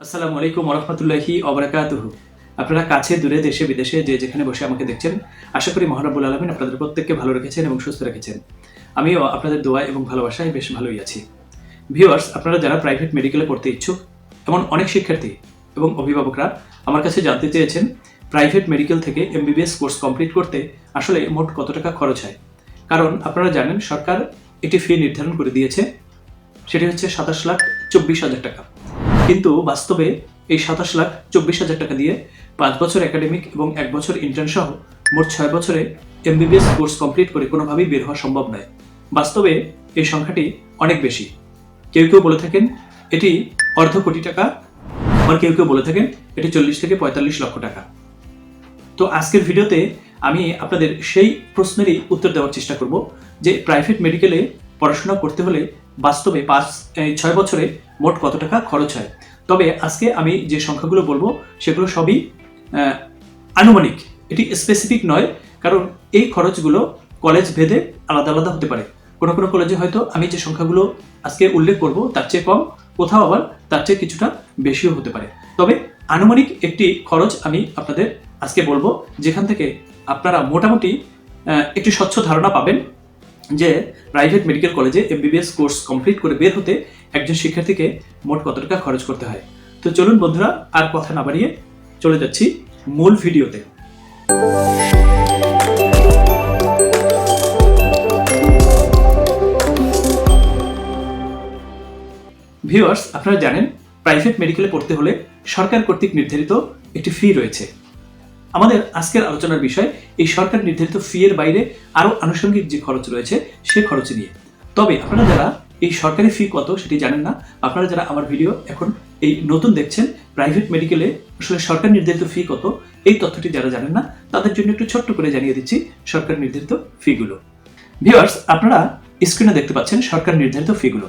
আসসালামু আলাইকুম রহমতুল্লাহি অবরাকাত আপনারা কাছে, দূরে, দেশে, বিদেশে যে যেখানে বসে আমাকে দেখছেন, আশা করি মহারাবুল আলমিন আপনাদের প্রত্যেককে ভালো রেখেছেন এবং সুস্থ রেখেছেন। আমিও আপনাদের দোয়া এবং ভালোবাসায় বেশ ভালোই আছি। ভিউয়ার্স, আপনারা যারা প্রাইভেট মেডিকেলে পড়তে ইচ্ছুক, এমন অনেক শিক্ষার্থী এবং অভিভাবকরা আমার কাছে জানতে চেয়েছেন, প্রাইভেট মেডিকেল থেকে এমবিবিএস কোর্স কমপ্লিট করতে আসলে মোট কত টাকা খরচ হয়। কারণ আপনারা জানেন, সরকার একটি ফি নির্ধারণ করে দিয়েছে, সেটি হচ্ছে সাতাশ লাখ চব্বিশ হাজার টাকা। কিন্তু বাস্তবে এই সাতাশ লাখ চব্বিশ হাজার টাকা দিয়ে পাঁচ বছর একাডেমিক এবং এক বছর ইন্টার্ন সহ মোট ছয় বছরে এমবিবিএস কোর্স কমপ্লিট করে কোনোভাবেই বের হওয়া সম্ভব নয়। বাস্তবে এই সংখ্যাটি অনেক বেশি। কেউ কেউ বলে থাকেন এটি অর্ধ কোটি টাকা, আবার কেউ কেউ বলে থাকেন এটি চল্লিশ থেকে পঁয়তাল্লিশ লক্ষ টাকা। তো আজকের ভিডিওতে আমি আপনাদের সেই প্রশ্নেরই উত্তর দেওয়ার চেষ্টা করব যে প্রাইভেট মেডিকেলে পড়াশোনা করতে হলে বাস্তবে পাঁচ ছয় বছরে মোট কত টাকা খরচ হয়? তবে আজকে আমি যে সংখ্যাগুলো বলব, সেগুলো সবই আনুমানিক। এটি স্পেসিফিক নয়, কারণ এই খরচগুলো কলেজ ভেদে আলাদা আলাদা হতে পারে। কোনো কোনো কলেজে হয়তো আমি যে সংখ্যাগুলো আজকে উল্লেখ করব, তার চেয়ে কম, কোথাও আবার তার চেয়ে কিছুটা বেশিও হতে পারে। তবে আনুমানিক একটি খরচ আমি আপনাদের আজকে বলব, যেখান থেকে আপনারা মোটামুটি একটি স্বচ্ছ ধারণা পাবেন। যে প্রাইভেট মেডিকেল কলেজে এমবিবিএস কোর্স কমপ্লিট করে বের হতে একজন শিক্ষার্থীকে মোট কত টাকা খরচ করতে হয়? তো চলুন বন্ধুরা, আর কথা না বাড়িয়ে চলে যাচ্ছি মূল ভিডিওতে। ভিউয়ার্স, আপনারা জানেন প্রাইভেট মেডিকেলে পড়তে হলে সরকার কর্তৃক নির্ধারিত একটি ফি রয়েছে। আমাদের আজকের আলোচনার বিষয় এই সরকার নির্ধারিত ফি এর বাইরে আরও আনুষঙ্গিক যে খরচ রয়েছে, সে খরচ নিয়ে। তবে আপনারা যারা এই সরকারি ফি কত সেটি জানেন না, আপনারা যারা আমার ভিডিও এখন এই নতুন দেখছেন প্রাইভেট মেডিকেলে আসলে সরকার নির্ধারিত ফি কত, এই তথ্যটি যারা জানেন না, তাদের জন্য একটু ছোট্ট করে জানিয়ে দিচ্ছি সরকার নির্ধারিত ফিগুলো ভিউয়ার্স আপনারা স্ক্রিনে দেখতে পাচ্ছেন সরকার নির্ধারিত ফিগুলো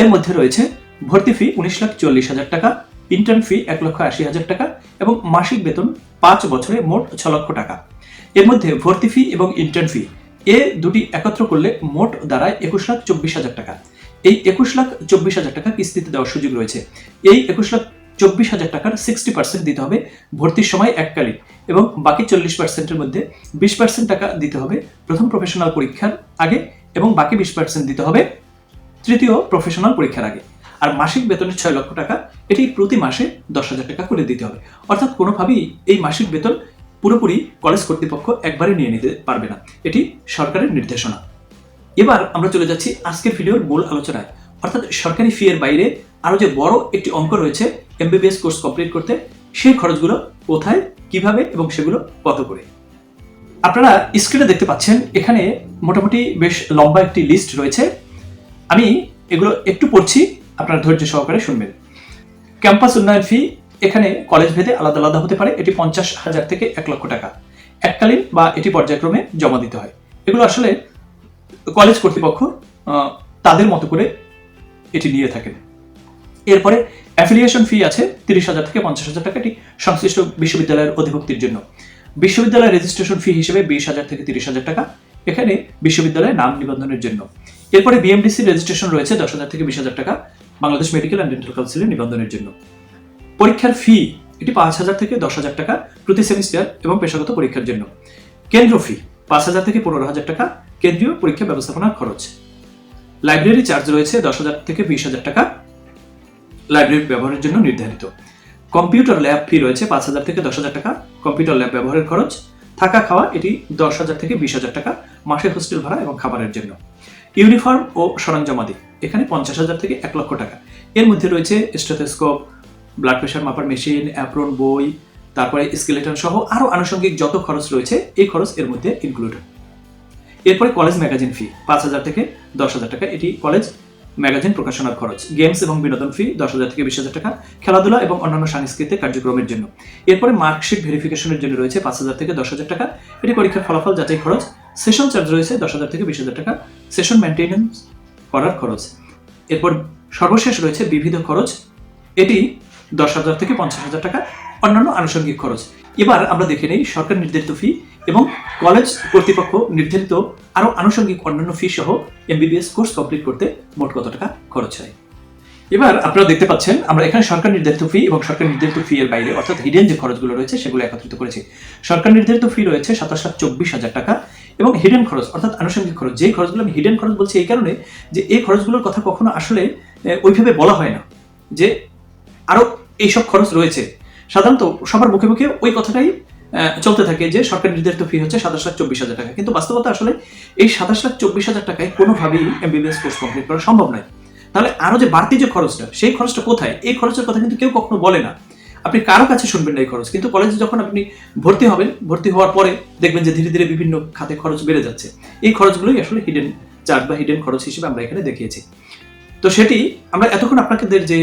এর মধ্যে রয়েছে ভর্তি ফি উনিশ লাখ চল্লিশ হাজার টাকা ইন্টার্ন ফি এক লক্ষ আশি হাজার টাকা এবং মাসিক বেতন পাঁচ বছরে মোট ছ লক্ষ টাকা। এর মধ্যে ভর্তি ফি এবং ইন্টার্ন ফি এ দুটি একত্র করলে মোট দাঁড়ায় একুশ লাখ চব্বিশ হাজার টাকা। এই একুশ লাখ চব্বিশ হাজার টাকা কিস্তিতে দেওয়ার সুযোগ রয়েছে। এই একুশ লাখ চব্বিশ হাজার টাকার সিক্সটি পার্সেন্ট দিতে হবে ভর্তির সময় এককালীন এবং বাকি চল্লিশ পার্সেন্টের মধ্যে বিশ পার্সেন্ট টাকা দিতে হবে প্রথম প্রফেশনাল পরীক্ষার আগে এবং বাকি বিশ পার্সেন্ট দিতে হবে তৃতীয় প্রফেশনাল পরীক্ষার আগে। আর মাসিক বেতনের ছয় লক্ষ টাকা, এটি প্রতি মাসে দশ হাজার টাকা করে দিতে হবে। অর্থাৎ কোনোভাবেই এই মাসিক বেতন পুরোপুরি কলেজ কর্তৃপক্ষ একবারে নিয়ে নিতে পারবে না। এটি সরকারের নির্দেশনা। এবার আমরা চলে যাচ্ছি আজকের ভিডিওর মূল আলোচনায়। অর্থাৎ সরকারি ফি এর বাইরে আরও যে বড় একটি অঙ্ক রয়েছে, এমবিবিএস কোর্স কমপ্লিট করতে, সেই খরচগুলো কোথায়, কীভাবে এবং সেগুলো কত করে? আপনারা স্ক্রিনে দেখতে পাচ্ছেন, এখানে মোটামুটি বেশ লম্বা একটি লিস্ট রয়েছে। আমি এগুলো একটু পড়ছি, আপনারা ধৈর্য সহকারে শুনবেন। ক্যাম্পাস উন্নয়ন ফি এখানে কলেজ ভেদে আলাদা আলাদা হতে পারে। এটি পঞ্চাশ হাজার থেকে এক লক্ষ টাকা। এককালীন বা এটি পর্যায়ক্রমে জমা দিতে হয়। এগুলো আসলে কলেজ কর্তৃপক্ষ তাদের মতো করে এটি নিয়ে থাকেন। এরপরে অ্যাফিলিয়েশন ফি আছে তিরিশ হাজার থেকে পঞ্চাশ হাজার টাকা। এটি সংশ্লিষ্ট বিশ্ববিদ্যালয়ের অধিভুক্তির জন্য। বিশ্ববিদ্যালয়ের রেজিস্ট্রেশন ফি হিসেবে বিশ হাজার থেকে তিরিশ হাজার টাকা। এখানে বিশ্ববিদ্যালয়ের নাম নিবন্ধনের জন্য। এরপরে বিএমডিসি রেজিস্ট্রেশন রয়েছে দশ হাজার থেকে বিশ হাজার টাকা। বাংলাদেশ মেডিকেল অ্যান্ড ডেন্টাল কাউন্সিলের নিবন্ধনের জন্য। পরীক্ষার ফি এটি পাঁচ হাজার থেকে দশ হাজার টাকা প্রতি সেমিস্টার এবং পেশাগত পরীক্ষার জন্য। কেন্দ্র ফি পাঁচ হাজার থেকে পনেরো হাজার টাকা, কেন্দ্রীয় পরীক্ষা ব্যবস্থাপনার খরচ। লাইব্রেরি চার্জ রয়েছে দশ হাজার থেকে বিশ হাজার টাকা লাইব্রেরি ব্যবহারের জন্য নির্ধারিত। কম্পিউটার ল্যাব ফি রয়েছে পাঁচ হাজার থেকে দশ হাজার টাকা কম্পিউটার ল্যাব ব্যবহারের খরচ। থাকা খাওয়া এটি দশ হাজার থেকে বিশ হাজার টাকা, মাসে হোস্টেল ভাড়া এবং খাবারের জন্য। ইউনিফর্ম ও সরঞ্জামাদি, এখানে পঞ্চাশ হাজার থেকে এক লক্ষ টাকা। এর মধ্যে রয়েছে স্টেথোস্কোপ ব্লাড প্রেশার মাপার মেশিন অ্যাপ্রন বই, তারপরে স্কেলেটন সহ আরও আনুষঙ্গিক যত খরচ রয়েছে, এই খরচ এর মধ্যে ইনক্লুড এরপরে কলেজ ম্যাগাজিন ফি পাঁচ হাজার থেকে দশ হাজার টাকা। এটি কলেজ ম্যাগাজিন প্রকাশনার খরচ। গেমস এবং বিনোদন ফি দশ হাজার থেকে বিশ হাজার টাকা। খেলাধুলা এবং অন্যান্য সাংস্কৃতিক কার্যক্রমের জন্য। এরপরে মার্কশিট ভেরিফিকেশনের জন্য রয়েছে পাঁচ হাজার থেকে দশ হাজার টাকা। এটি পরীক্ষার ফলাফল যাচাই খরচ। সেশন চার্জ রয়েছে দশ হাজার থেকে বিশ হাজার টাকা। সেশন মেনটেন্যান্স করার খরচ। এরপর সর্বশেষ রয়েছে বিবিধ খরচ। এটি দশ হাজার থেকে পঞ্চাশ হাজার টাকা অন্যান্য আনুষঙ্গিক খরচ। এবার আমরা দেখে নেই সরকার নির্ধারিত ফি এবং কলেজ কর্তৃপক্ষ নির্ধারিত আরও আনুষঙ্গিক অন্যান্য ফি সহ এমবিবিএস কোর্স কমপ্লিট করতে মোট কত টাকা খরচ হয়। এবার আপনারা দেখতে পাচ্ছেন, আমরা এখানে সরকার নির্ধারিত ফি এবং সরকার নির্ধারিত ফি এর বাইরে, অর্থাৎ হিডেন যে খরচগুলো রয়েছে সেগুলো একত্রিত করেছি। সরকার নির্ধারিত ফি রয়েছে সাতাশ লাখ চব্বিশ হাজার টাকা এবং হিডেন খরচ, অর্থাৎ আনুষঙ্গিক খরচ। যেই খরচগুলো আমি হিডেন খরচ বলছি এই কারণে যে এই খরচগুলোর কথা কখনো আসলে ওইভাবে বলা হয় না। যে আরও এইসব খরচ রয়েছে। সাধারণত সবার মুখে মুখে ওই কথাটাই চলতে থাকে যে সরকার নির্ধারিত ফি হচ্ছে সাতাশ লাখ চব্বিশ হাজার টাকা। কিন্তু বাস্তবতা আসলে এই সাতাশ লাখ চব্বিশ হাজার টাকায় কোনোভাবেই এমবিবিএস কোর্স কমপ্লিট করা সম্ভব নয়। তাহলে আরও যে বাড়তি যে খরচটা, সেই খরচটা কোথায়? এই খরচের কথা কিন্তু কেউ কখনো বলে না। আপনি কারও কাছে শুনবেন না এই খরচ। কিন্তু কলেজে যখন আপনি ভর্তি হবেন, ভর্তি হওয়ার পরে দেখবেন যে ধীরে ধীরে বিভিন্ন খাতে খরচ বেড়ে যাচ্ছে। এই খরচগুলোই আসলে হিডেন চার্জ বা হিডেন খরচ হিসেবে আমরা এখানে দেখিয়েছি। তো সেটি আমরা এতক্ষণ আপনাদের যে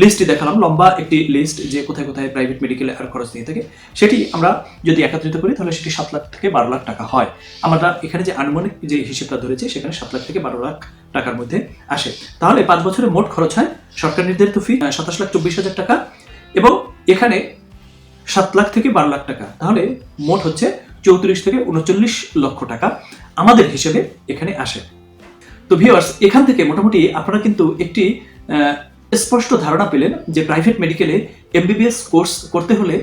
লিস্টটি দেখালাম, লম্বা একটি লিস্ট যে কোথায় কোথায় প্রাইভেট মেডিকেলে আর খরচ দিয়ে থাকে। সেটি আমরা যদি একত্রিত করি, তাহলে সেটি সাত লাখ থেকে বারো লাখ টাকা হয়। আমরা এখানে যে আনুমানিক যে হিসেবটা ধরেছি, সেখানে সাত লাখ থেকে বারো লাখ টাকার মধ্যে আসে। তাহলে পাঁচ বছরে মোট খরচ হয় সরকার নির্ধারিত ফি সাতাশ লাখ চব্বিশ হাজার টাকা এবং এখানে সাত লাখ থেকে বারো লাখ টাকা। তাহলে মোট হচ্ছে চৌত্রিশ থেকে উনচল্লিশ লক্ষ টাকা আমাদের হিসেবে এখানে আসে। তো ভিউয়ার্স এখান থেকে মোটামুটি আপনারা কিন্তু একটি স্পষ্ট ধারণা পেলেন যে প্রাইভেট মেডিকেলে এমবিবিএস কোর্স করতে হলে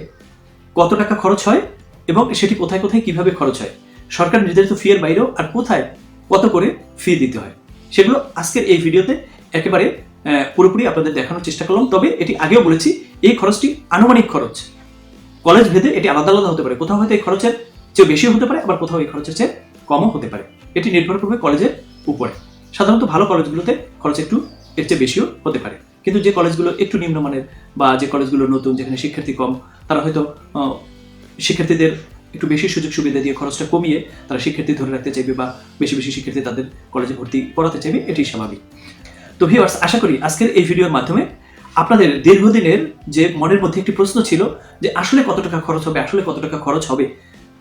কত টাকা খরচ হয় এবং সেটি কোথায় কোথায় কীভাবে খরচ হয়? সরকার নির্ধারিত ফি এর বাইরেও আর কোথায় কত করে ফি দিতে হয়? সেগুলো আজকের এই ভিডিওতে একেবারে পুরোপুরি আপনাদের দেখানোর চেষ্টা করলাম। তবে এটি আগেও বলেছি, এই খরচটি আনুমানিক খরচ। কলেজ ভেদে এটি আলাদা আলাদা হতে পারে। কোথাও হয়তো এই খরচের চেয়ে বেশিও হতে পারে, আবার কোথাও এই খরচের চেয়ে কমও হতে পারে। এটি নির্ভর করবে কলেজের উপরে। সাধারণত ভালো কলেজগুলোতে খরচ একটু, এর চেয়ে বেশিও হতে পারে। কিন্তু যে কলেজগুলো একটু নিম্নমানের বা যে কলেজগুলো নতুন, যেখানে শিক্ষার্থী কম, তারা হয়তো শিক্ষার্থীদের একটু বেশি সুযোগ সুবিধা দিয়ে খরচটা কমিয়ে তারা শিক্ষার্থী ধরে রাখতে চাইবে বা বেশি বেশি শিক্ষার্থী তাদের কলেজে ভর্তি করাতে চাইবে এটি স্বাভাবিক। তো ভিউয়ার্স আশা করি আজকের এই ভিডিওর মাধ্যমে আপনাদের দীর্ঘদিনের যে মনের মধ্যে একটি প্রশ্ন ছিল যে আসলে কত টাকা খরচ হবে, আসলে কত টাকা খরচ হবে?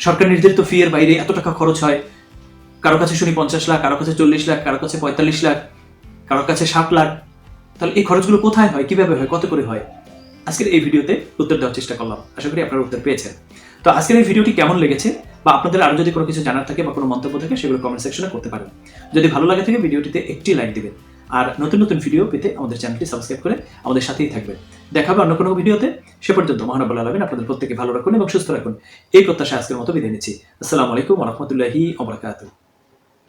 সরকার নির্ধারিত ফি এর বাইরে এত টাকা খরচ হয়। কারও কাছে শুনি পঞ্চাশ লাখ, কারও কাছে চল্লিশ লাখ, কারও কাছে পঁয়তাল্লিশ লাখ, কারও কাছে ষাট লাখ তাহলে এই খরচগুলো কোথায় হয়, কীভাবে হয়, কত করে হয়? আজকের এই ভিডিওতে উত্তর দেওয়ার চেষ্টা করলাম। আশা করি আপনারা উত্তর পেয়েছেন। তো আজকের এই ভিডিওটি কেমন লেগেছে বা আপনাদের আরও যদি কোনো কিছু জানার থাকে বা কোনো মন্তব্য থাকে, সেগুলো কমেন্ট সেকশনে করতে পারেন। যদি ভালো লাগে থাকে, ভিডিওটিতে একটি লাইক দিবেন। আর নতুন নতুন ভিডিও পেতে আমাদের চ্যানেলটি সাবস্ক্রাইব করে আমাদের সাথেই থাকবেন। দেখা হবে অন্য কোনো ভিডিওতে। সে পর্যন্ত মহানবুল আলমিন আপনাদের প্রত্যেকে ভালো রাখুন এবং সুস্থ রাখুন। এই প্রত্যাশা আজকের মতো বিদায় নিচ্ছি। আসসালামু আলাইকুম রহমতুল্লাহি ওবরাকাতুহ